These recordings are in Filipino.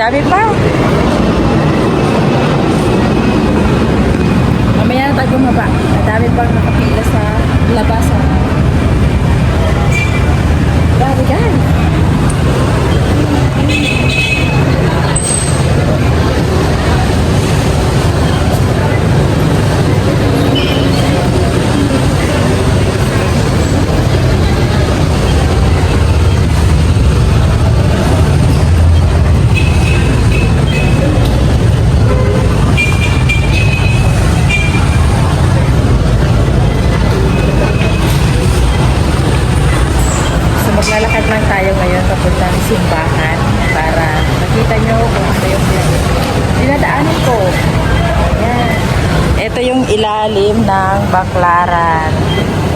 dami pa. Mamaya na tayo bumaba. Dami pang nakapila sa labas. ah. Grabe guys. So maglalakad lang tayo ngayon papuntang simbahan para makita nyo kung ano yung dinadaanan ko. Ayan. Ito yung ilalim ng baklaran.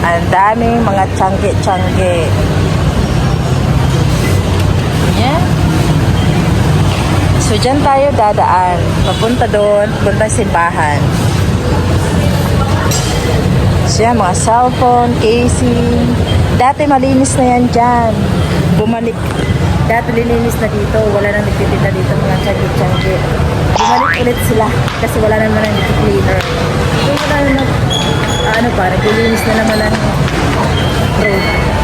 Ang daming mga tiyangge-tiyangge. Yan. So, dyan tayo dadaan. Papunta doon, papunta simbahan. Siya, mga cellphone, casing. Dati malinis na yan dyan. Bumalik. Dati lilinis na dito, wala nang nagtitinda dito mga tiyanggi-tiyanggi. Bumalik ulit sila kasi wala naman ang cleaner. So wala na nag, ano pa, naglilinis na naman ang road.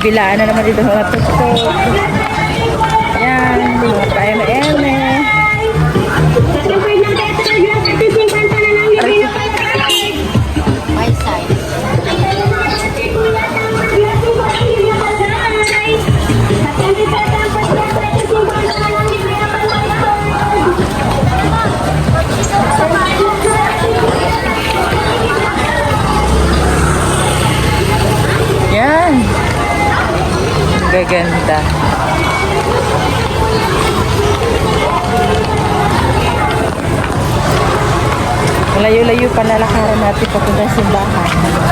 Kabilaan na naman dito mga tuktok. Gaganda. Layo-layo pa lalakaran natin papunta sa simbahan.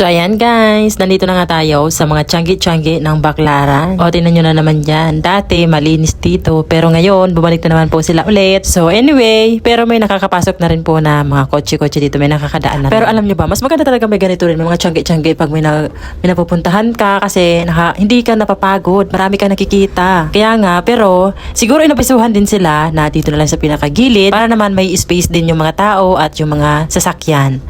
So ayan guys, nandito na nga tayo sa mga tiyanggi-tiyanggi ng Baklaran. O tingnan nyo na naman dyan. Dati malinis dito pero ngayon bumalik na naman po sila ulit. So anyway, pero may nakakapasok na rin po na mga kotse-kotse dito. May nakakadaan na rin. Pero alam nyo ba, mas maganda talaga may ganito rin. May mga tiyanggi-tiyanggi pag may, na, may napupuntahan ka kasi naka, hindi ka napapagod. Marami ka nakikita. Kaya nga, pero siguro inabisuhan din sila na dito na lang sa pinakagilid para naman may space din yung mga tao at yung mga sasakyan.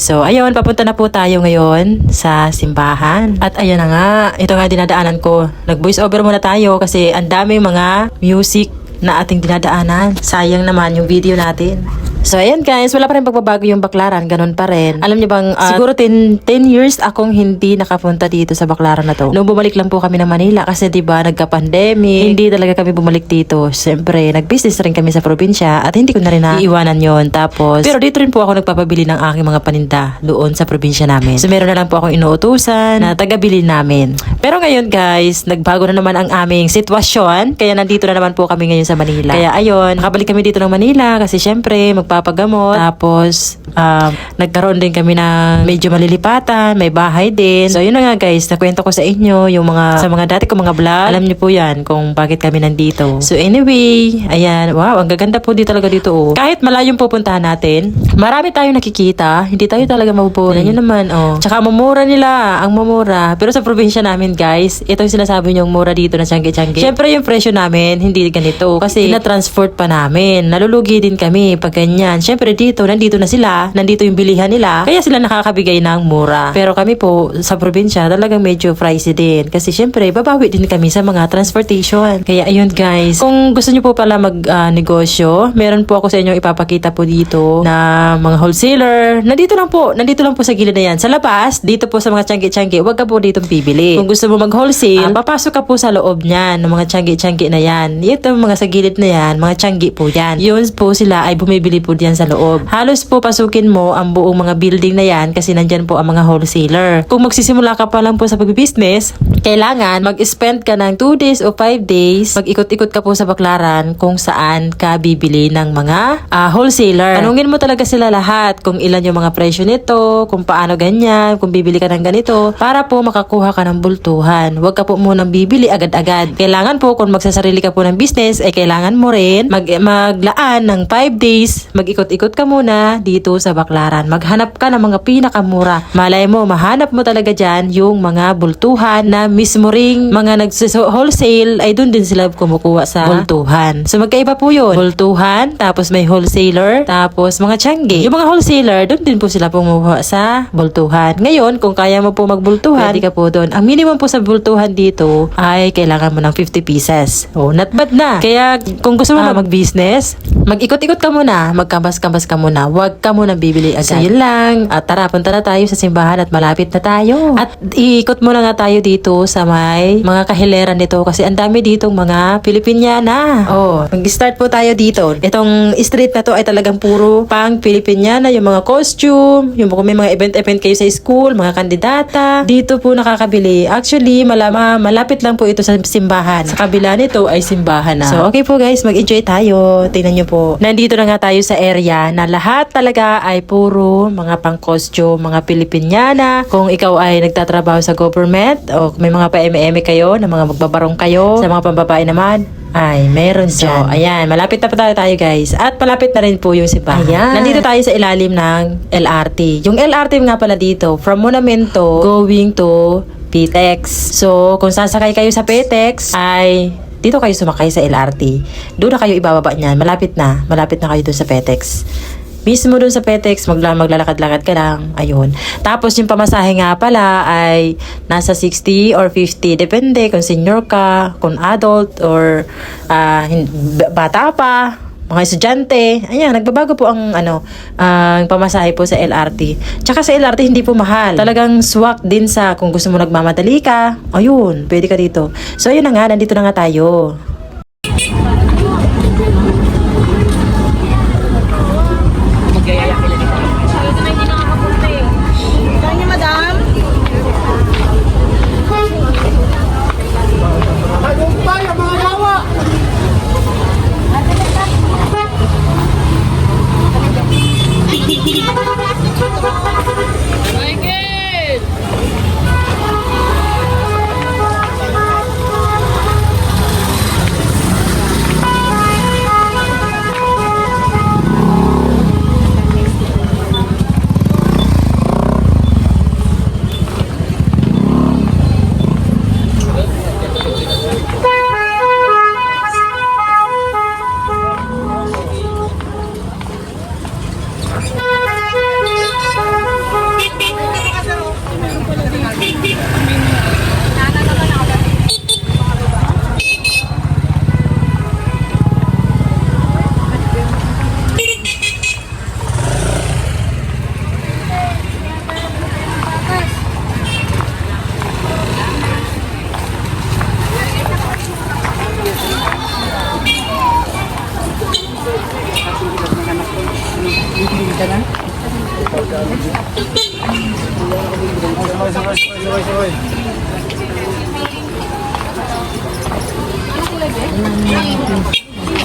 So, ayun, papunta na po tayo ngayon sa simbahan. At ayun na nga, ito nga dinadaanan ko. Nag-voice over muna tayo kasi ang dami mga music na ating dinadaanan. Sayang naman yung video natin. So ayan guys, wala pa rin pagbabago yung Baklaran, ganun pa rin. Alam niyo bang, ah, siguro 10, 10 years akong hindi nakapunta dito sa Baklaran na to. Nung bumalik lang po kami ng Manila kasi 'di ba nagka-pandemic, hindi talaga kami bumalik dito. Siyempre, nag-business rin kami sa probinsya at hindi ko na rin naiiwanan yon Tapos, pero dito rin po ako nagpapabili ng aking mga paninda doon sa probinsya namin. So meron na lang po akong inuutusan na taga-bili namin. Pero ngayon guys, nagbago na naman ang aming sitwasyon. Kaya nandito na naman po kami ngayon sa Manila. Kaya ayun, nakabalik kami dito ng Manila kasi syempre magpapagamot. Tapos, um, nagkaroon din kami ng medyo malilipatan, may bahay din. So yun na nga guys, nakwento ko sa inyo yung mga, sa mga dati ko mga vlog. Alam niyo po yan kung bakit kami nandito. So anyway, ayan, wow, ang gaganda po di talaga dito oh. Kahit malayong pupuntahan natin, marami tayong nakikita, hindi tayo talaga mabubuhay. Yan naman, oh. Tsaka mamura nila, ang mamura. Pero sa probinsya namin guys, ito yung sinasabi niyong mura dito na tiyangge-tiyangge. Siyempre yung presyo namin, hindi ganito. Kasi na-transport pa namin. Nalulugi din kami pag ganyan. Siyempre dito, nandito na sila, nandito yung bilihan nila. Kaya sila nakakabigay ng mura. Pero kami po, sa probinsya, talagang medyo pricey din. Kasi siyempre, babawi din kami sa mga transportation. Kaya ayun guys, kung gusto niyo po pala mag-negosyo, meron po ako sa inyo ipapakita po dito na mga wholesaler. Nandito lang po, nandito lang po sa gilid na yan. Sa labas, dito po sa mga tiyangge-tiyangge, huwag ka po dito bibili. Kung gusto mo mag-wholesale, papasok ka po sa loob niyan, ng mga tiyangge-tiyangge na yan. Ito mga sa gilid na yan, mga tiyangge po yan. Yun po sila ay bumibili po diyan sa loob. Halos po pasukin mo ang buong mga building na yan kasi nandyan po ang mga wholesaler. Kung magsisimula ka pa lang po sa pag-business, kailangan mag-spend ka ng 2 days o 5 days, mag-ikot-ikot ka po sa baklaran kung saan ka bibili ng mga ah, wholesaler. Tanungin mo talaga sila lahat kung ilan yung mga presyo nito, kung paano ganyan, kung bibili ka ng ganito, para po makakuha ka ng bultuhan. Huwag ka po munang bibili agad-agad. Kailangan po kung magsasarili ka po ng business, ay kailangan mo rin mag maglaan ng 5 days, mag-ikot-ikot ka muna dito sa baklaran. Maghanap ka ng mga pinakamura. Malay mo, mahanap mo talaga dyan yung mga bultuhan na mismo ring mga nagsis-wholesale ay doon din sila kumukuha sa bultuhan. So magkaiba po yun. Bultuhan, tapos may wholesaler, tapos mga tiyangge. Yung mga wholesaler, doon din po sila kumukuha sa bultuhan. Ngayon, kung kaya mo po magbultuhan, pwede ka po doon. Ang minimum po sa bultuhan dito ay kailangan mo ng 50 pieces. Oh, not bad na. Kaya kung gusto mo na mag-business, mag-ikot-ikot ka muna, magkambas-kambas ka muna. Huwag ka muna bibili agad. So, yun lang. At tara, punta na tayo sa simbahan at malapit na tayo. At iikot muna nga tayo dito sa may mga kahileran nito kasi ang dami ditong mga Pilipiniana. Oh, mag-start po tayo dito. Itong street na to ay talagang puro pang Pilipiniana, yung mga costume, yung kung may mga event-event kayo sa school, mga kandidata. Dito po nakakabili. Actually, malama, malapit lang po ito sa simbahan. Sa kabila nito ay simbahan na. So, okay po guys, mag-enjoy tayo. Tingnan nyo po. Nandito na nga tayo sa area na lahat talaga ay puro mga pang-costume, mga Pilipiniana. Kung ikaw ay nagtatrabaho sa government o may mga pa-eme kayo, na mga magbabarong kayo, sa mga pambabae naman, ay, meron dyan. So, ayan, malapit na pa tayo, tayo guys. At malapit na rin po yung simbahan. Ayan. Nandito tayo sa ilalim ng LRT. Yung LRT nga pala dito, from Monumento going to PTEX. So, kung sasakay kayo sa PTEX, ay dito kayo sumakay sa LRT. Doon na kayo ibababa niyan. Malapit na. Malapit na kayo doon sa PTEX. Mismo doon sa PTEX, magla maglalakad-lakad ka lang. Ayun. Tapos yung pamasahe nga pala ay nasa 60 or 50. Depende kung senior ka, kung adult, or b- bata pa mga estudyante, ayan, nagbabago po ang ano, ang pamasahe po sa LRT. Tsaka sa LRT hindi po mahal. Talagang swak din sa kung gusto mo nagmamadali ka, ayun, pwede ka dito. So ayun na nga, nandito na nga tayo.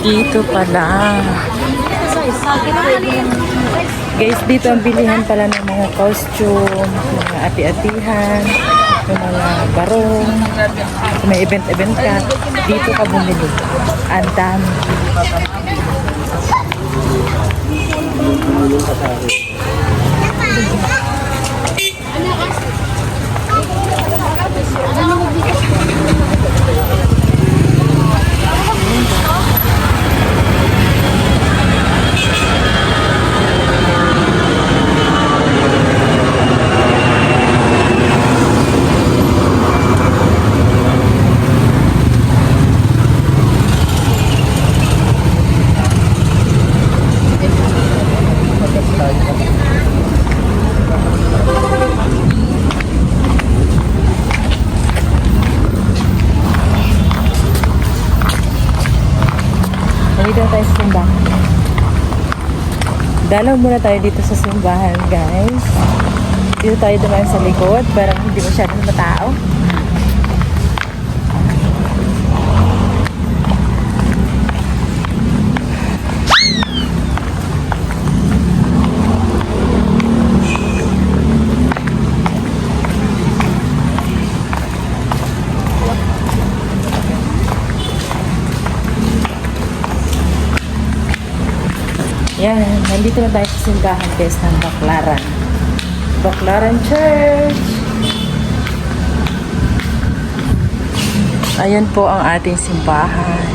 Dito pala. Guys, dito ang bilihan pala ng mga costume, mga ati-atihan, mga barong, may event-event ka, dito ka bumili. Ang dami. Nandito Thank you. Dalaw muna tayo dito sa simbahan, guys. Dito tayo dumaan sa likod. Parang hindi masyadong matao. Nandito na tayo sa simbahan guys ng Baklaran. Baklaran Church! Ayan po ang ating simbahan.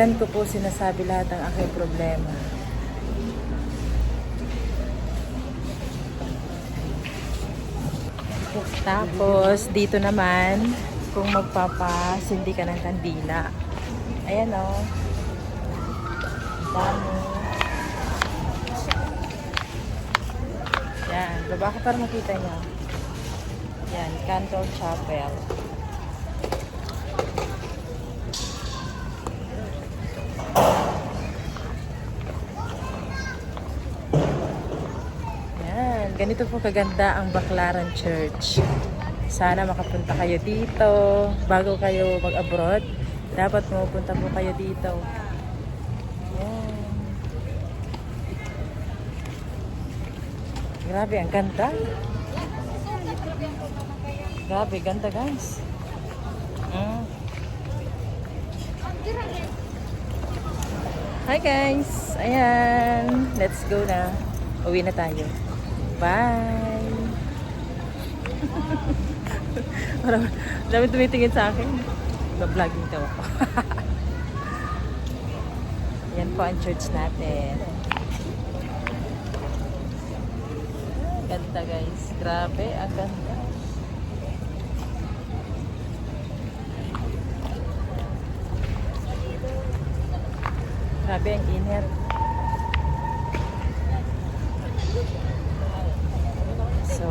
Diyan ko po sinasabi lahat ng aking problema. Tapos, dito naman, kung magpapasindi ka ng kandila. Ayan o. Oh. Dami. Yan, baba ka para makita niyo. Yan, Cantor Chapel. Yan, ganito po kaganda ang Baclaran Church. Sana makapunta kayo dito bago kayo mag-abroad. Dapat pumupunta po kayo dito. Yan. Grabe, ang ganda. Grabe, ganda guys. Mm. Hi guys! Ayan, let's go na. Uwi na tayo. Bye! Parang, dami tumitingin sa akin. Nag-vlogging daw ako. Yan po ang church natin. Ganda guys. Grabe, ang ganda. Grabe ang init.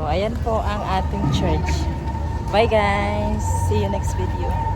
Ayan po ang ating church. Bye guys! See you next video.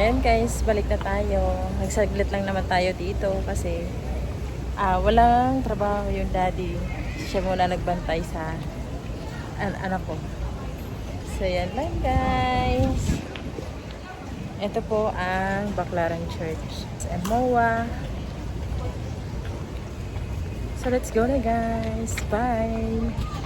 Ayan guys, balik na tayo. Nagsaglit lang naman tayo dito kasi ah, walang trabaho yung daddy. Siya muna nagbantay sa an anak ko. So, yan lang guys. Ito po ang Baclaran Church. Sa MOA. So, let's go na guys. Bye!